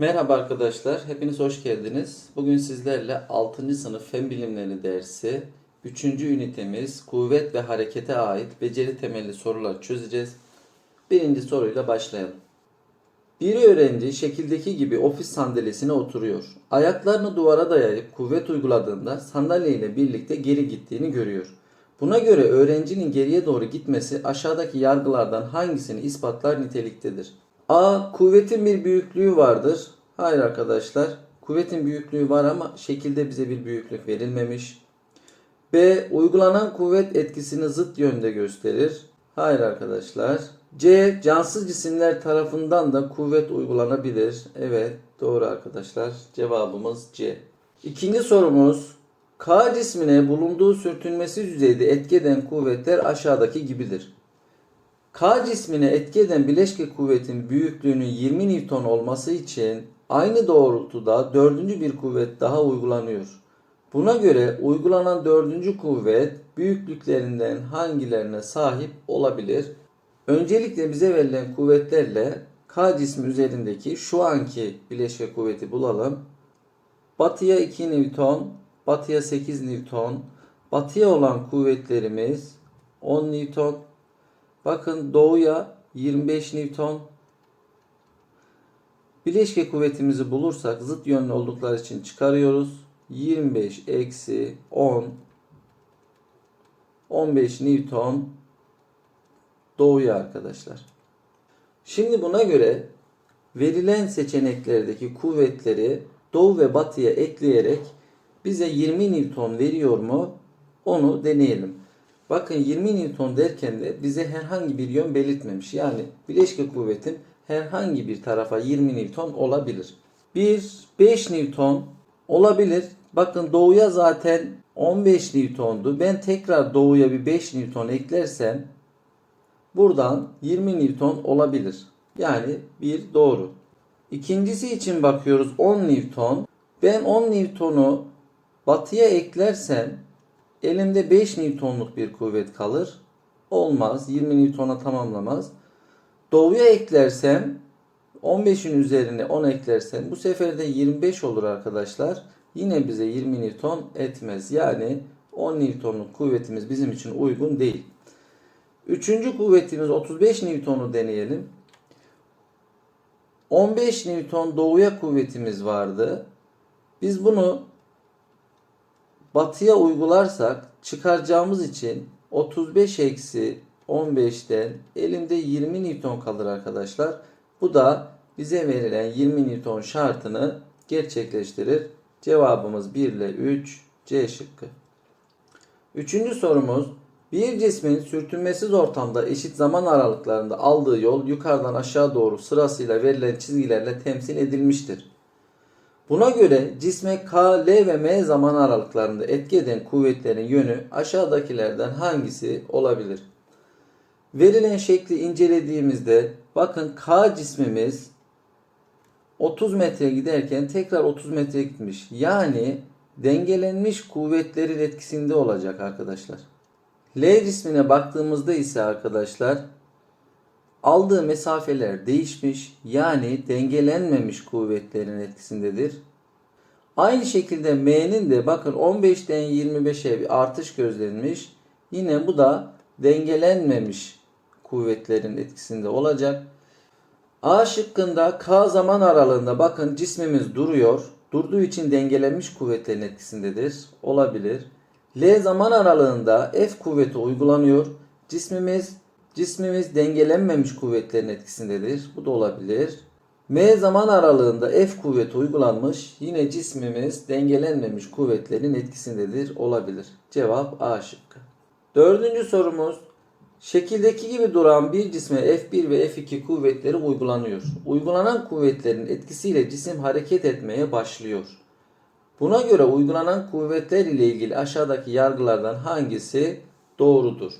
Merhaba arkadaşlar, hepiniz hoş geldiniz. Bugün sizlerle 6. sınıf Fen Bilimleri dersi 3. ünitemiz kuvvet ve harekete ait beceri temelli sorular çözeceğiz. Birinci soruyla başlayalım. Bir öğrenci şekildeki gibi ofis sandalyesine oturuyor. Ayaklarını duvara dayayıp kuvvet uyguladığında sandalye ile birlikte geri gittiğini görüyor. Buna göre öğrencinin geriye doğru gitmesi aşağıdaki yargılardan hangisini ispatlar niteliktedir? A. Kuvvetin bir büyüklüğü vardır. Hayır arkadaşlar. Kuvvetin büyüklüğü var ama şekilde bize bir büyüklük verilmemiş. B. Uygulanan kuvvet etkisini zıt yönde gösterir. Hayır arkadaşlar. C. Cansız cisimler tarafından da kuvvet uygulanabilir. Evet doğru arkadaşlar. Cevabımız C. İkinci sorumuz. K cismine bulunduğu sürtünmesi düzeyde etki eden kuvvetler aşağıdaki gibidir. K cismine etki eden bileşke kuvvetin büyüklüğünün 20 Newton olması için aynı doğrultuda dördüncü bir kuvvet daha uygulanıyor. Buna göre uygulanan dördüncü kuvvet büyüklüklerinden hangilerine sahip olabilir? Öncelikle bize verilen kuvvetlerle K cismi üzerindeki şu anki bileşke kuvveti bulalım. Batıya 2 Newton, batıya 8 Newton, batıya olan kuvvetlerimiz 10 Newton, Bakın doğuya 25 Newton. Bileşke kuvvetimizi bulursak zıt yönlü oldukları için çıkarıyoruz. 25 eksi 10 15 Newton doğuya arkadaşlar. Şimdi buna göre verilen seçeneklerdeki kuvvetleri doğu ve batıya ekleyerek bize 20 Newton veriyor mu? Onu deneyelim. Bakın 20 Newton derken de bize herhangi bir yön belirtmemiş. Yani bileşke kuvvetin herhangi bir tarafa 20 Newton olabilir. Bir 5 Newton olabilir. Bakın doğuya zaten 15 Newton'du. Ben tekrar doğuya bir 5 Newton eklersem buradan 20 Newton olabilir. Yani bir doğru. İkincisi için bakıyoruz 10 Newton. Ben 10 Newton'u batıya eklersem Elimde 5 Newton'luk bir kuvvet kalır. Olmaz. 20 Newton'a tamamlamaz. Doğuya eklersem 15'in üzerine 10 eklersem bu sefer de 25 olur arkadaşlar. Yine bize 20 Newton etmez. Yani 10 Newton'luk kuvvetimiz bizim için uygun değil. Üçüncü kuvvetimiz 35 Newton'u deneyelim. 15 Newton doğuya kuvvetimiz vardı. Biz bunu batıya uygularsak çıkaracağımız için 35 eksi 15'ten elimde 20 Newton kalır arkadaşlar. Bu da bize verilen 20 Newton şartını gerçekleştirir. Cevabımız 1 ile 3 C şıkkı. Üçüncü sorumuz bir cismin sürtünmesiz ortamda eşit zaman aralıklarında aldığı yol yukarıdan aşağı doğru sırasıyla verilen çizgilerle temsil edilmiştir. Buna göre cisme K, L ve M zaman aralıklarında etki eden kuvvetlerin yönü aşağıdakilerden hangisi olabilir? Verilen şekli incelediğimizde bakın K cismimiz 30 metre giderken tekrar 30 metre gitmiş. Yani dengelenmiş kuvvetlerin etkisinde olacak arkadaşlar. L cismine baktığımızda ise arkadaşlar aldığı mesafeler değişmiş yani dengelenmemiş kuvvetlerin etkisindedir. Aynı şekilde M'nin de bakın 15'ten 25'e bir artış gözlenmiş. Yine bu da dengelenmemiş kuvvetlerin etkisinde olacak. A şıkkında K zaman aralığında bakın cismimiz duruyor. Durduğu için dengelenmiş kuvvetlerin etkisindedir. Olabilir. L zaman aralığında F kuvveti uygulanıyor. Cismimiz Cismimiz dengelenmemiş kuvvetlerin etkisindedir. Bu da olabilir. M zaman aralığında F kuvveti uygulanmış. Yine cismimiz dengelenmemiş kuvvetlerin etkisindedir. Olabilir. Cevap A şıkkı. Dördüncü sorumuz. Şekildeki gibi duran bir cisme F1 ve F2 kuvvetleri uygulanıyor. Uygulanan kuvvetlerin etkisiyle cisim hareket etmeye başlıyor. Buna göre uygulanan kuvvetler ile ilgili aşağıdaki yargılardan hangisi doğrudur?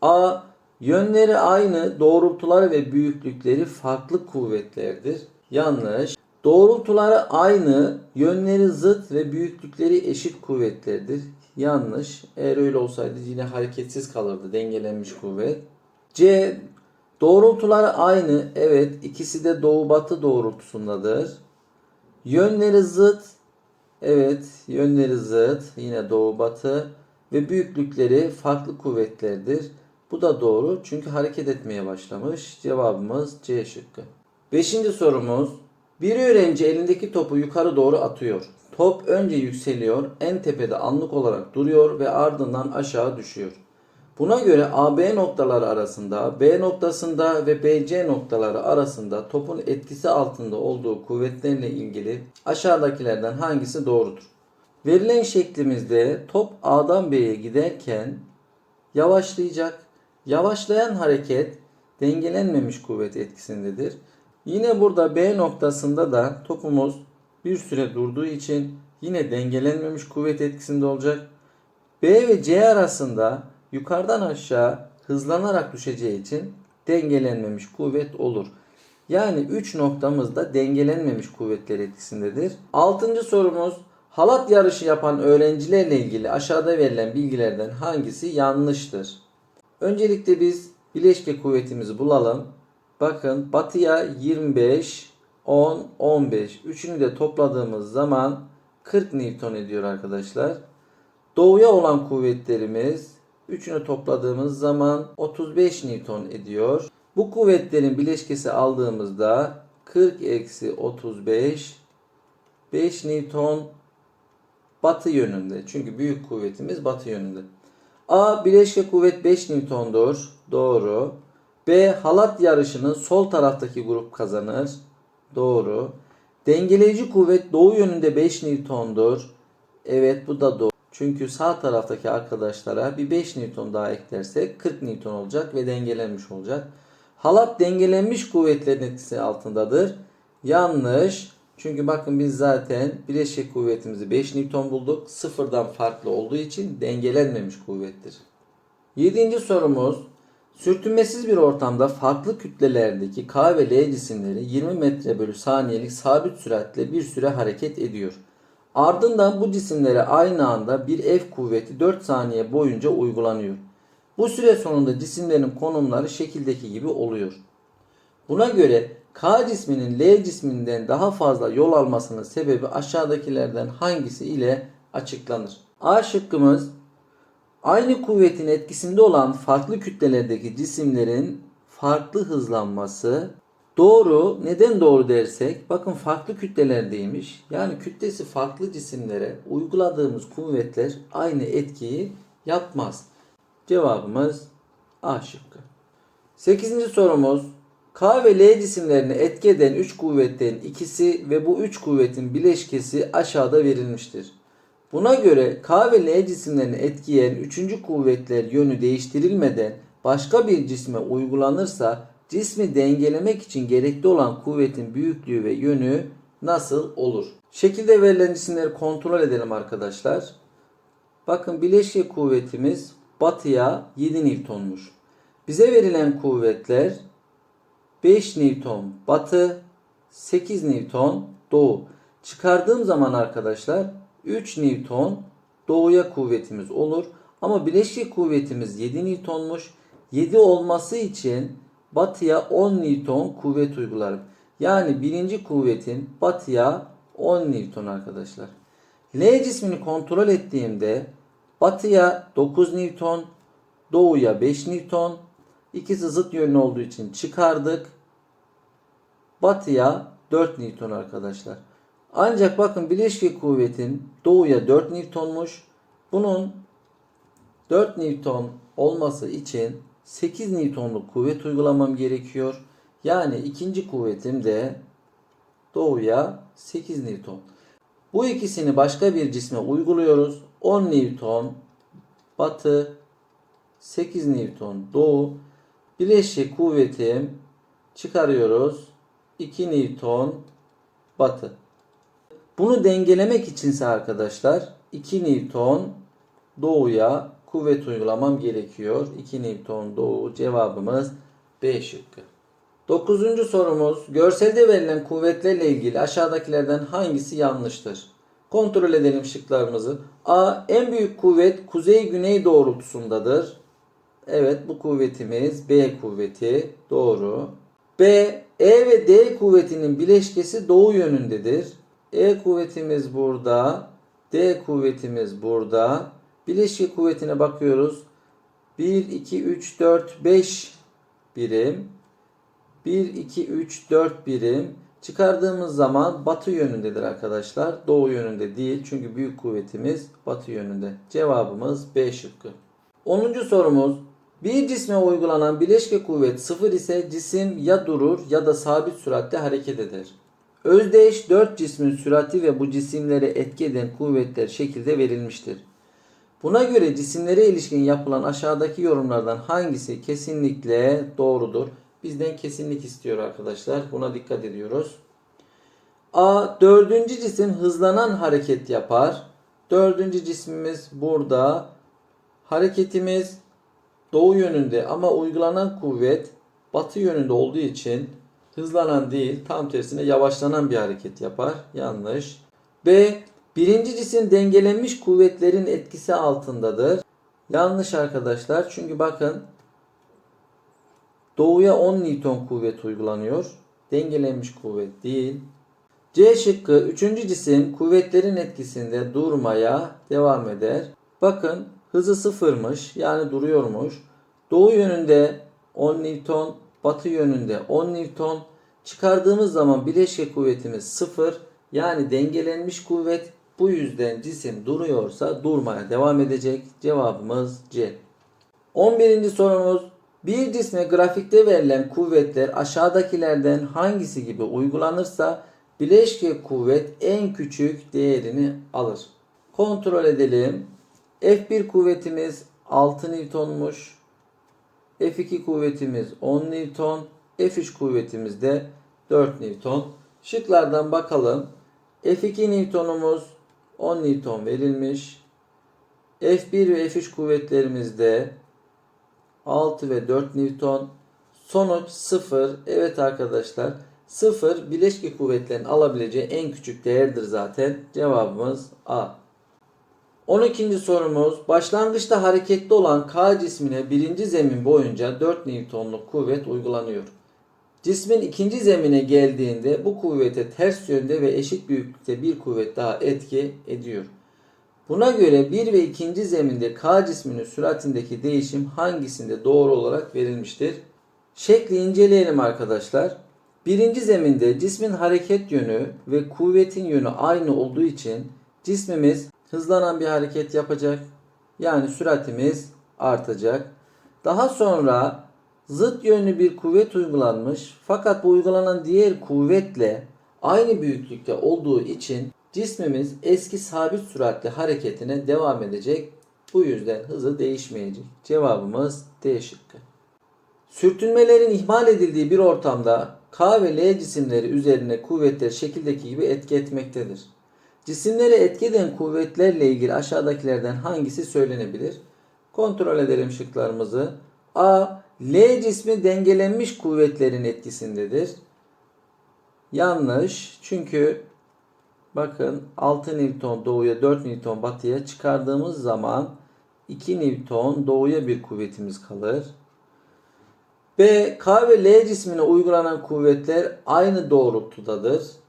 A. Yönleri aynı, doğrultuları ve büyüklükleri farklı kuvvetlerdir. Yanlış. Doğrultuları aynı, yönleri zıt ve büyüklükleri eşit kuvvetlerdir. Yanlış. Eğer öyle olsaydı yine hareketsiz kalırdı dengelenmiş kuvvet. C. Doğrultuları aynı. Evet ikisi de doğu batı doğrultusundadır. Yönleri zıt. Evet, yönleri zıt. Yine doğu batı ve büyüklükleri farklı kuvvetlerdir. Bu da doğru çünkü hareket etmeye başlamış. Cevabımız C şıkkı. Beşinci sorumuz. Bir öğrenci elindeki topu yukarı doğru atıyor. Top önce yükseliyor, en tepede anlık olarak duruyor ve ardından aşağı düşüyor. Buna göre AB noktaları arasında, B noktasında ve BC noktaları arasında topun etkisi altında olduğu kuvvetlerle ilgili aşağıdakilerden hangisi doğrudur? Verilen şeklimizde top A'dan B'ye giderken yavaşlayacak. Yavaşlayan hareket dengelenmemiş kuvvet etkisindedir. Yine burada B noktasında da topumuz bir süre durduğu için yine dengelenmemiş kuvvet etkisinde olacak. B ve C arasında yukarıdan aşağı hızlanarak düşeceği için dengelenmemiş kuvvet olur. Yani 3 noktamızda dengelenmemiş kuvvetler etkisindedir. 6. sorumuz halat yarışı yapan öğrencilerle ilgili aşağıda verilen bilgilerden hangisi yanlıştır? Öncelikle biz bileşke kuvvetimizi bulalım. Bakın batıya 25, 10, 15. Üçünü de topladığımız zaman 40 Newton ediyor arkadaşlar. Doğuya olan kuvvetlerimiz üçünü topladığımız zaman 35 Newton ediyor. Bu kuvvetlerin bileşkesi aldığımızda 40 eksi 35 5 Newton batı yönünde. Çünkü büyük kuvvetimiz batı yönünde. A bileşke kuvvet 5 Newton'dur. Doğru. B halat yarışının sol taraftaki grup kazanır. Doğru. Dengeleyici kuvvet doğu yönünde 5 Newton'dur. Evet bu da doğru. Çünkü sağ taraftaki arkadaşlara bir 5 Newton daha eklersek 40 Newton olacak ve dengelenmiş olacak. Halat dengelenmiş kuvvetlerin etkisi altındadır. Yanlış. Çünkü bakın biz zaten bileşik kuvvetimizi 5 Newton bulduk. Sıfırdan farklı olduğu için dengelenmemiş kuvvettir. Yedinci sorumuz. Sürtünmesiz bir ortamda farklı kütlelerdeki K ve L cisimleri 20 metre bölü saniyelik sabit süratle bir süre hareket ediyor. Ardından bu cisimlere aynı anda bir F kuvveti 4 saniye boyunca uygulanıyor. Bu süre sonunda cisimlerin konumları şekildeki gibi oluyor. Buna göre K cisminin L cisminden daha fazla yol almasının sebebi aşağıdakilerden hangisi ile açıklanır? A şıkkımız aynı kuvvetin etkisinde olan farklı kütlelerdeki cisimlerin farklı hızlanması. Doğru. Neden doğru dersek bakın farklı kütlelerdeymiş. Yani kütlesi farklı cisimlere uyguladığımız kuvvetler aynı etkiyi yapmaz. Cevabımız A şıkkı. 8. sorumuz K ve L cisimlerini etki eden 3 kuvvetten ikisi ve bu 3 kuvvetin bileşkesi aşağıda verilmiştir. Buna göre K ve L cisimlerini etkileyen 3. kuvvetler yönü değiştirilmeden başka bir cisme uygulanırsa cismi dengelemek için gerekli olan kuvvetin büyüklüğü ve yönü nasıl olur? Şekilde verilen cisimleri kontrol edelim arkadaşlar. Bakın bileşke kuvvetimiz batıya 7 Newton'muş. Bize verilen kuvvetler 5 Newton batı, 8 Newton doğu. Çıkardığım zaman arkadaşlar 3 Newton doğuya kuvvetimiz olur. Ama bileşke kuvvetimiz 7 Newton'muş. 7 olması için batıya 10 Newton kuvvet uygularım. Yani birinci kuvvetin batıya 10 Newton arkadaşlar. L cismini kontrol ettiğimde batıya 9 Newton, doğuya 5 Newton, İkisi zıt yönlü olduğu için çıkardık. Batıya 4 Newton arkadaşlar. Ancak bakın bileşke kuvvetin doğuya 4 Newton'muş. Bunun 4 Newton olması için 8 Newton'luk kuvvet uygulamam gerekiyor. Yani ikinci kuvvetim de doğuya 8 Newton. Bu ikisini başka bir cisme uyguluyoruz. 10 Newton batı 8 Newton doğu Bileşik kuvvetim çıkarıyoruz. 2 Newton batı. Bunu dengelemek içinse arkadaşlar 2 Newton doğuya kuvvet uygulamam gerekiyor. 2 Newton doğu cevabımız B şıkkı. Dokuzuncu sorumuz görselde verilen kuvvetlerle ilgili aşağıdakilerden hangisi yanlıştır? Kontrol edelim şıklarımızı. A. En büyük kuvvet kuzey-güney doğrultusundadır. Evet bu kuvvetimiz B kuvveti. Doğru. B, E ve D kuvvetinin bileşkesi doğu yönündedir. E kuvvetimiz burada. D kuvvetimiz burada. Bileşke kuvvetine bakıyoruz. 1, 2, 3, 4, 5 birim. 1, 2, 3, 4 birim. Çıkardığımız zaman batı yönündedir arkadaşlar. Doğu yönünde değil. Çünkü büyük kuvvetimiz batı yönünde. Cevabımız B şıkkı. 10. sorumuz. Bir cisme uygulanan bileşke kuvvet sıfır ise cisim ya durur ya da sabit süratle hareket eder. Özdeş 4 cismin sürati ve bu cisimlere etki eden kuvvetler şekilde verilmiştir. Buna göre cisimlere ilişkin yapılan aşağıdaki yorumlardan hangisi kesinlikle doğrudur? Bizden kesinlik istiyor arkadaşlar. Buna dikkat ediyoruz. A. Dördüncü cisim hızlanan hareket yapar. Dördüncü cismimiz burada. Hareketimiz doğu yönünde ama uygulanan kuvvet batı yönünde olduğu için hızlanan değil tam tersine yavaşlanan bir hareket yapar. Yanlış. B. Birinci cisim dengelenmiş kuvvetlerin etkisi altındadır. Yanlış arkadaşlar. Çünkü bakın doğuya 10 Newton kuvvet uygulanıyor. Dengelenmiş kuvvet değil. C şıkkı 3. cisim kuvvetlerin etkisinde durmaya devam eder. Bakın hızı sıfırmış yani duruyormuş. Doğu yönünde 10 Newton, batı yönünde 10 Newton. Çıkardığımız zaman bileşke kuvvetimiz sıfır yani dengelenmiş kuvvet. Bu yüzden cisim duruyorsa durmaya devam edecek. Cevabımız C. 11. sorumuz bir cisme grafikte verilen kuvvetler aşağıdakilerden hangisi gibi uygulanırsa bileşke kuvvet en küçük değerini alır. Kontrol edelim. F1 kuvvetimiz 6 Newton'muş. F2 kuvvetimiz 10 Newton. F3 kuvvetimiz de 4 Newton. Şıklardan bakalım. F2 Newton'umuz 10 Newton verilmiş. F1 ve F3 kuvvetlerimizde 6 ve 4 Newton. Sonuç 0. Evet arkadaşlar 0 bileşke kuvvetlerin alabileceği en küçük değerdir zaten. Cevabımız A. 12. sorumuz başlangıçta hareketli olan K cismine birinci zemin boyunca 4 Newton'luk kuvvet uygulanıyor. Cismin ikinci zemine geldiğinde bu kuvvete ters yönde ve eşit büyüklükte bir kuvvet daha etki ediyor. Buna göre bir ve ikinci zeminde K cisminin süratindeki değişim hangisinde doğru olarak verilmiştir? Şekli inceleyelim arkadaşlar. Birinci zeminde cismin hareket yönü ve kuvvetin yönü aynı olduğu için cismimiz hızlanan bir hareket yapacak. Yani süratimiz artacak. Daha sonra zıt yönlü bir kuvvet uygulanmış. Fakat bu uygulanan diğer kuvvetle aynı büyüklükte olduğu için cismimiz eski sabit süratli hareketine devam edecek. Bu yüzden hızı değişmeyecek. Cevabımız D şıkkı. Sürtünmelerin ihmal edildiği bir ortamda K ve L cisimleri üzerine kuvvetler şekildeki gibi etki etmektedir. Cisimlere etki eden kuvvetlerle ilgili aşağıdakilerden hangisi söylenebilir? Kontrol edelim şıklarımızı. A. L cismi dengelenmiş kuvvetlerin etkisindedir. Yanlış. Çünkü bakın 6 Newton doğuya 4 Newton batıya çıkardığımız zaman 2 Newton doğuya bir kuvvetimiz kalır. B. K ve L cismine uygulanan kuvvetler aynı doğrultudadır.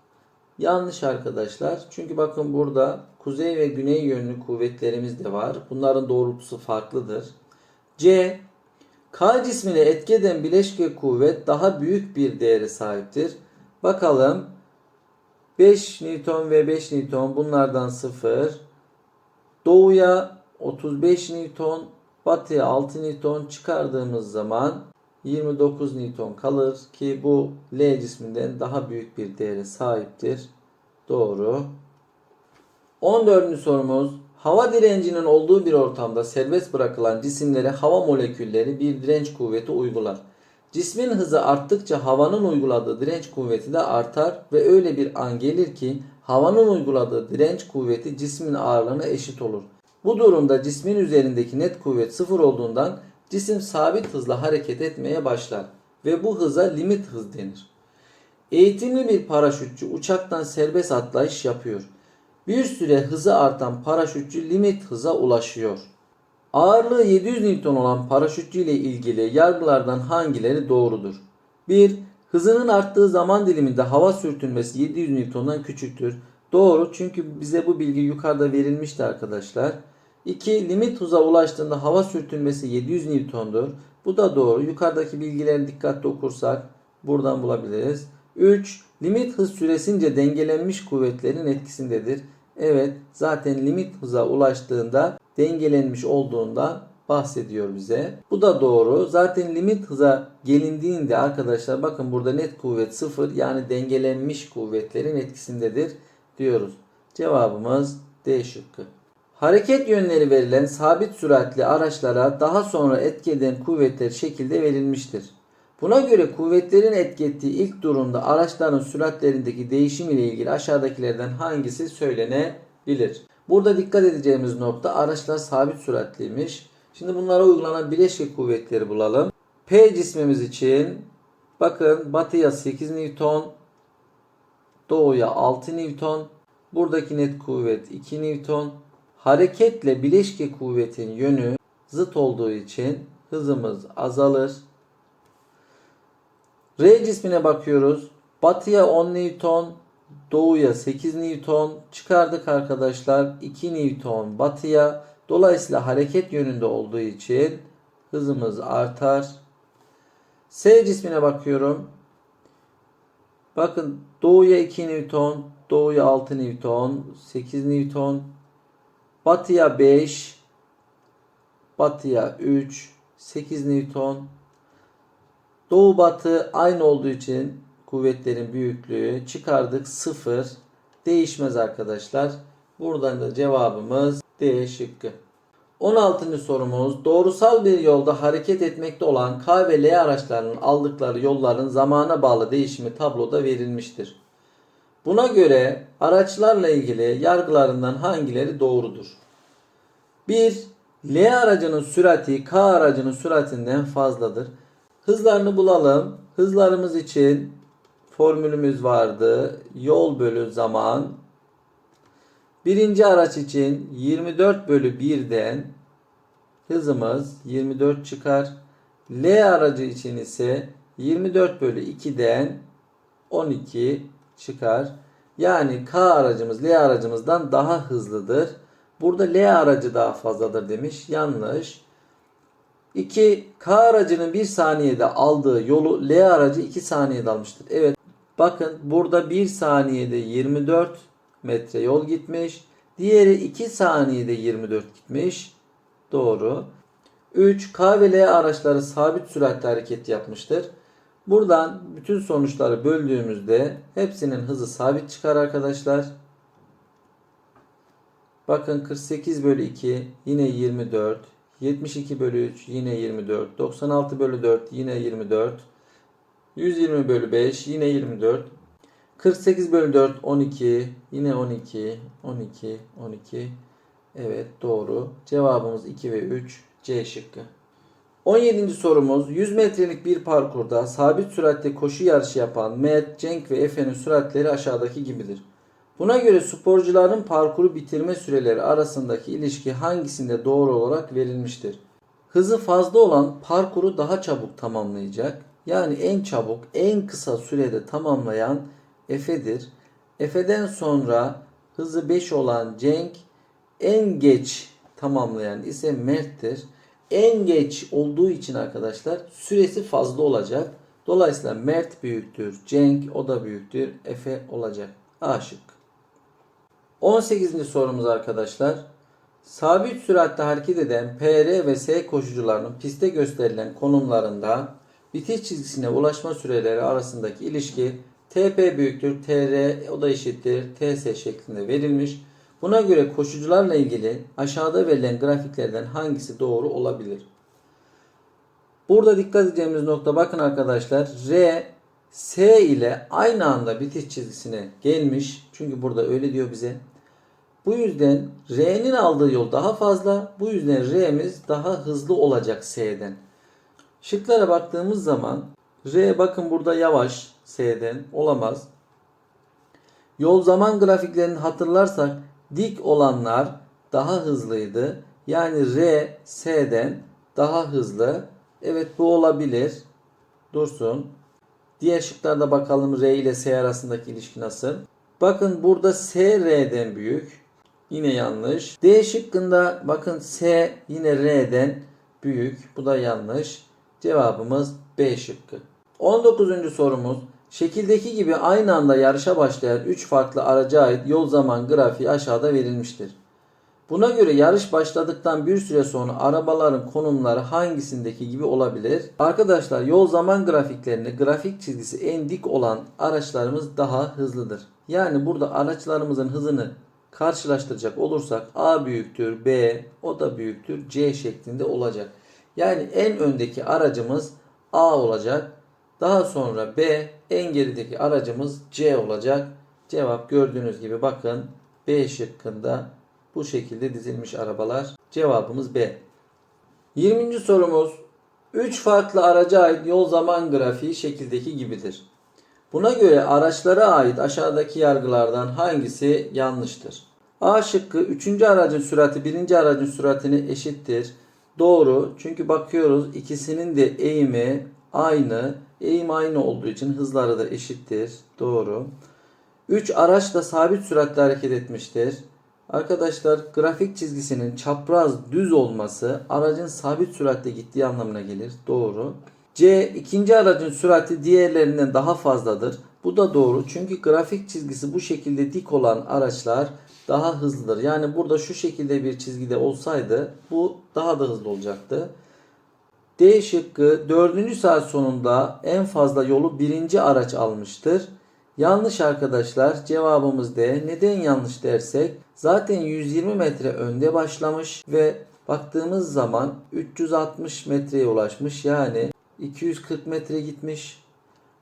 Yanlış arkadaşlar. Çünkü bakın burada kuzey ve güney yönlü kuvvetlerimiz de var. Bunların doğrultusu farklıdır. C. K cismine etki eden bileşke kuvvet daha büyük bir değere sahiptir. Bakalım 5 Newton ve 5 Newton bunlardan 0. Doğuya 35 Newton, batıya 6 Newton çıkardığımız zaman 29 Newton kalır ki bu L cisminden daha büyük bir değere sahiptir. Doğru. 14. sorumuz hava direncinin olduğu bir ortamda serbest bırakılan cisimlere hava molekülleri bir direnç kuvveti uygular. Cismin hızı arttıkça havanın uyguladığı direnç kuvveti de artar ve öyle bir an gelir ki havanın uyguladığı direnç kuvveti cismin ağırlığına eşit olur. Bu durumda cismin üzerindeki net kuvvet sıfır olduğundan cisim sabit hızla hareket etmeye başlar ve bu hıza limit hız denir. Eğitimli bir paraşütçü uçaktan serbest atlayış yapıyor. Bir süre hızı artan paraşütçü limit hıza ulaşıyor. Ağırlığı 700 Newton olan paraşütçü ile ilgili yargılardan hangileri doğrudur? 1. Hızının arttığı zaman diliminde hava sürtünmesi 700 Newton'dan küçüktür. Doğru çünkü bize bu bilgi yukarıda verilmişti arkadaşlar. 2. Limit hıza ulaştığında hava sürtünmesi 700 Newton'dur. Bu da doğru. Yukarıdaki bilgileri dikkatli okursak buradan bulabiliriz. 3. Limit hız süresince dengelenmiş kuvvetlerin etkisindedir. Evet zaten limit hıza ulaştığında dengelenmiş olduğundan bahsediyor bize. Bu da doğru. Zaten limit hıza gelindiğinde arkadaşlar bakın burada net kuvvet sıfır yani dengelenmiş kuvvetlerin etkisindedir diyoruz. Cevabımız D şıkkı. Hareket yönleri verilen sabit süratli araçlara daha sonra etki kuvvetler şekilde verilmiştir. Buna göre kuvvetlerin etki ettiği ilk durumda araçların süratlerindeki değişim ile ilgili aşağıdakilerden hangisi söylenebilir? Burada dikkat edeceğimiz nokta araçlar sabit süratliymiş. Şimdi bunlara uygulanan bileşke kuvvetleri bulalım. P cismimiz için bakın batıya 8 Newton, doğuya 6 Newton, buradaki net kuvvet 2 Newton. Hareketle bileşke kuvvetin yönü zıt olduğu için hızımız azalır. R cismine bakıyoruz. Batıya 10 Newton, doğuya 8 Newton çıkardık arkadaşlar. 2 Newton batıya. Dolayısıyla hareket yönünde olduğu için hızımız artar. S cismine bakıyorum. Bakın doğuya 2 Newton, doğuya 6 Newton, 8 Newton. Batıya 5, batıya 3, 8 Newton. Doğu batı aynı olduğu için kuvvetlerin büyüklüğü çıkardık 0 değişmez arkadaşlar. Buradan da cevabımız D şıkkı. 16. sorumuz doğrusal bir yolda hareket etmekte olan K ve L araçlarının aldıkları yolların zamana bağlı değişimi tabloda verilmiştir. Buna göre araçlarla ilgili yargılarından hangileri doğrudur? 1. L aracının sürati K aracının süratinden fazladır. Hızlarını bulalım. Hızlarımız için formülümüz vardı. Yol bölü zaman. Birinci araç için 24 bölü 1'den hızımız 24 çıkar. L aracı için ise 24 bölü 2'den 12 çıkar. Yani K aracımız L aracımızdan daha hızlıdır. Burada L aracı daha fazladır demiş. Yanlış. 2. K aracının 1 saniyede aldığı yolu L aracı 2 saniyede almıştır. Evet bakın burada 1 saniyede 24 metre yol gitmiş. Diğeri 2 saniyede 24 gitmiş. Doğru. 3. K ve L araçları sabit süratle hareket yapmıştır. Buradan bütün sonuçları böldüğümüzde hepsinin hızı sabit çıkar arkadaşlar. Bakın 48 bölü 2 yine 24. 72 bölü 3 yine 24. 96 bölü 4 yine 24. 120 bölü 5 yine 24. 48 bölü 4 12 yine 12 12 12 evet doğru cevabımız 2 ve 3 C şıkkı 17. sorumuz 100 metrelik bir parkurda sabit süratle koşu yarışı yapan Mehmet, Cenk ve Efe'nin süratleri aşağıdaki gibidir. Buna göre sporcuların parkuru bitirme süreleri arasındaki ilişki hangisinde doğru olarak verilmiştir? Hızı fazla olan parkuru daha çabuk tamamlayacak. Yani en çabuk, en kısa sürede tamamlayan Efe'dir. Efe'den sonra hızı 5 olan Cenk en geç tamamlayan ise Mert'tir. En geç olduğu için arkadaşlar süresi fazla olacak. Dolayısıyla Mert büyüktür. Cenk o da büyüktür. Efe olacak. A şık. 18. sorumuz arkadaşlar. Sabit süratle hareket eden PR ve S koşucularının piste gösterilen konumlarında bitiş çizgisine ulaşma süreleri arasındaki ilişki TP büyüktür, TR o da eşittir, TS şeklinde verilmiş. Buna göre koşucularla ilgili aşağıda verilen grafiklerden hangisi doğru olabilir? Burada dikkat edeceğimiz nokta bakın arkadaşlar R S ile aynı anda bitiş çizgisine gelmiş. Çünkü burada öyle diyor bize. Bu yüzden R'nin aldığı yol daha fazla. Bu yüzden R'miz daha hızlı olacak S'den. Şıklara baktığımız zaman R bakın burada yavaş S'den olamaz. Yol zaman grafiklerini hatırlarsak dik olanlar daha hızlıydı. Yani R S'den daha hızlı. Evet bu olabilir. Dursun. Diğer şıklarda bakalım R ile S arasındaki ilişki nasıl? Bakın burada S R'den büyük. Yine yanlış. D şıkkında bakın S yine R'den büyük. Bu da yanlış. Cevabımız B şıkkı. 19. sorumuz. Şekildeki gibi aynı anda yarışa başlayan 3 farklı araca ait yol zaman grafiği aşağıda verilmiştir. Buna göre yarış başladıktan bir süre sonra arabaların konumları hangisindeki gibi olabilir? Arkadaşlar yol zaman grafiklerinde grafik çizgisi en dik olan araçlarımız daha hızlıdır. Yani burada araçlarımızın hızını karşılaştıracak olursak A büyüktür B, o da büyüktür C şeklinde olacak. Yani en öndeki aracımız A olacak. Daha sonra B, en gerideki aracımız C olacak. Cevap gördüğünüz gibi bakın B şıkkında bu şekilde dizilmiş arabalar. Cevabımız B. 20. sorumuz 3 farklı araca ait yol zaman grafiği şekildeki gibidir. Buna göre araçlara ait aşağıdaki yargılardan hangisi yanlıştır? A şıkkı 3. aracın sürati 1. aracın süratine eşittir. Doğru. Çünkü bakıyoruz ikisinin de eğimi aynı. Eğim aynı olduğu için hızları da eşittir. Doğru. 3 araç da sabit süratle hareket etmiştir. Arkadaşlar grafik çizgisinin çapraz düz olması aracın sabit süratle gittiği anlamına gelir. Doğru. C ikinci aracın sürati diğerlerinden daha fazladır. Bu da doğru. Çünkü grafik çizgisi bu şekilde dik olan araçlar daha hızlıdır. Yani burada şu şekilde bir çizgide olsaydı bu daha da hızlı olacaktı. D şıkkı 4. saat sonunda en fazla yolu birinci araç almıştır. Yanlış arkadaşlar cevabımız D. Neden yanlış dersek zaten 120 metre önde başlamış ve baktığımız zaman 360 metreye ulaşmış yani 240 metre gitmiş.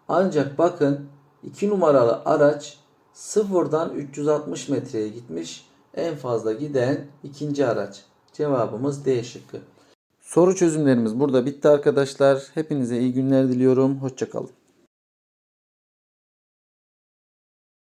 Ancak bakın 2 numaralı araç sıfırdan 360 metreye gitmiş. En fazla giden ikinci araç. Cevabımız D şıkkı. Soru çözümlerimiz burada bitti arkadaşlar. Hepinize iyi günler diliyorum. Hoşçakalın.